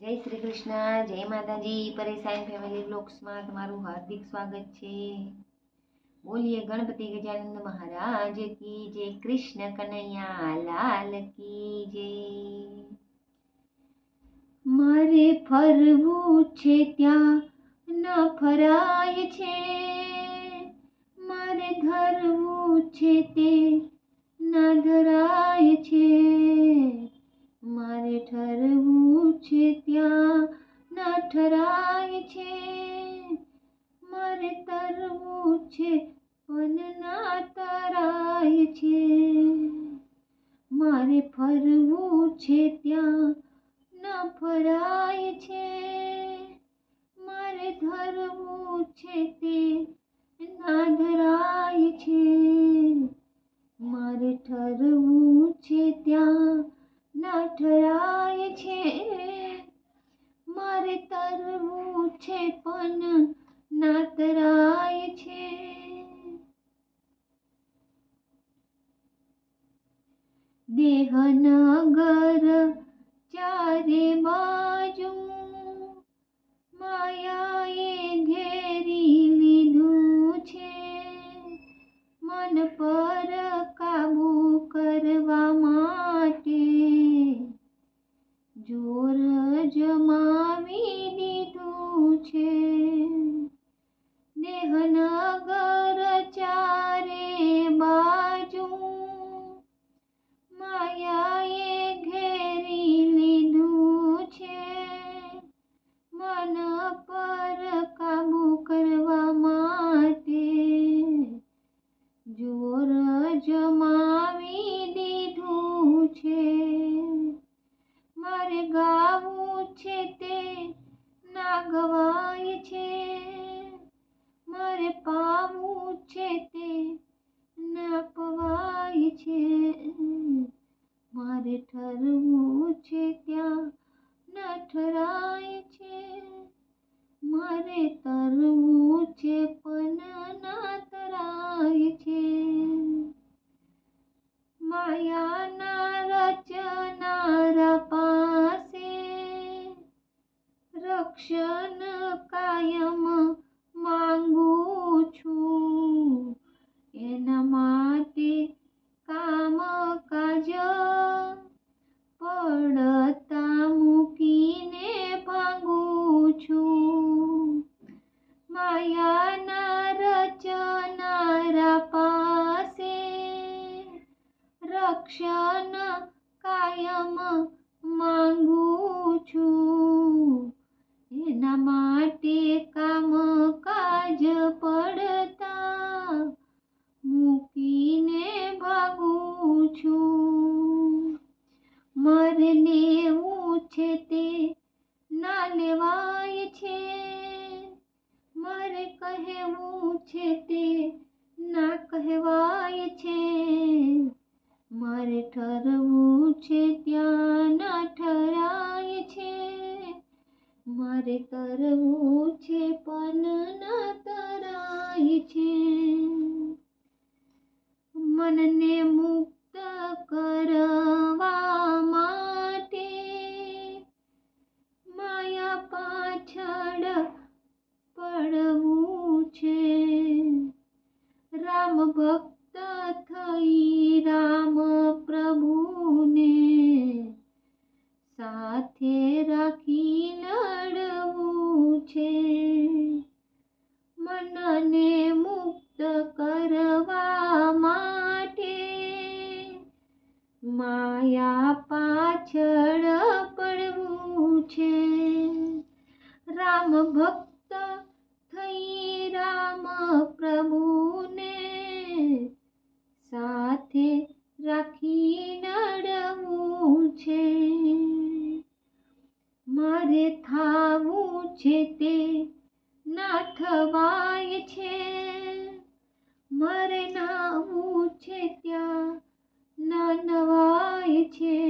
જય શ્રી કૃષ્ણ, જય માતાજી. પરેશાન ફેમિલી બ્લોગ્સમાં તમારું હાર્દિક સ્વાગત છે. બોલીએ ગણપતિ ગજાનંદ મહારાજ કી જય, કૃષ્ણ કનૈયા, લાલ કી જય. મારે ફરવું છે ત્યાં, ના ફરાય છે. મારે ધરવું છે તે, ના ધરાય છે. મારે ઠરવું છે ત્યાં ના ઠરાય છે. મારે તરવું છે પણ ના તરાય છે. મારે ફરવું છે ત્યાં ના ફરાય છે. મારે ધરવું છે તે ના ધરાય છે. મારે ઠરવું છે ત્યાં છે પણ નાતરાય છે. દેહનગર ચારે બાજુ માયાએ ઘેરી લીધું છે. મન પર કાબુ કરવા માટે જોર દીધું છે. દેહનગર ના ઠરાય છે. મારે તરવું છે, પણ ના તરાય છે. માયાના રચનારા પાસે રક્ષણ કાયમ કાયમ માંગુ છું. એના માટે કામ કાજ પડતા મૂકીને ભાગું છું. મારે લેવું છે તે ના લેવાય છે. મારે કહેવું છે તે તરવું છે પણ ના તરાય છે. મનને મુક્ત કરવા માટે માયા પાછળ પડવું છે. રામ ભક્ત થઈ રામ પ્રભુને સાથે રાખી માયા પાછળ પડવું છે. રામ ભક્ત થઈ રામ પ્રભુને સાથે રાખી નડવું છે. મારે થાવું છે તે ના થવાય છે. મારે નાવું છે ત્યાં ના નવાય છે.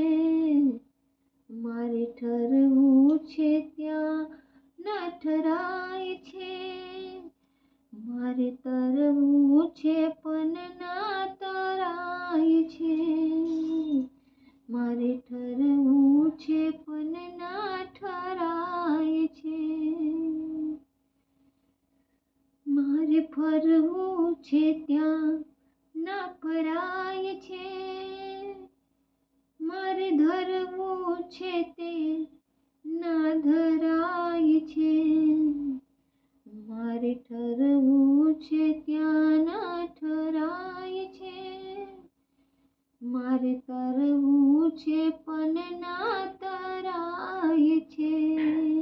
મારે ઠરવું છે ત્યાં ના ઠરાય છે. મારે તરવું છે પણ ના તરાય છે. મારે ઠરવું છે પણ ના ઠરાય છે. મારે ફરવું છે ત્યાં ના ફરાય છે. મારે ધરવું છે તે ના ધરાય છે. મારે ઠરવું છે ત્યાં ના ઠરાય છે. મારે તરવું છે પણ ના તરાય છે.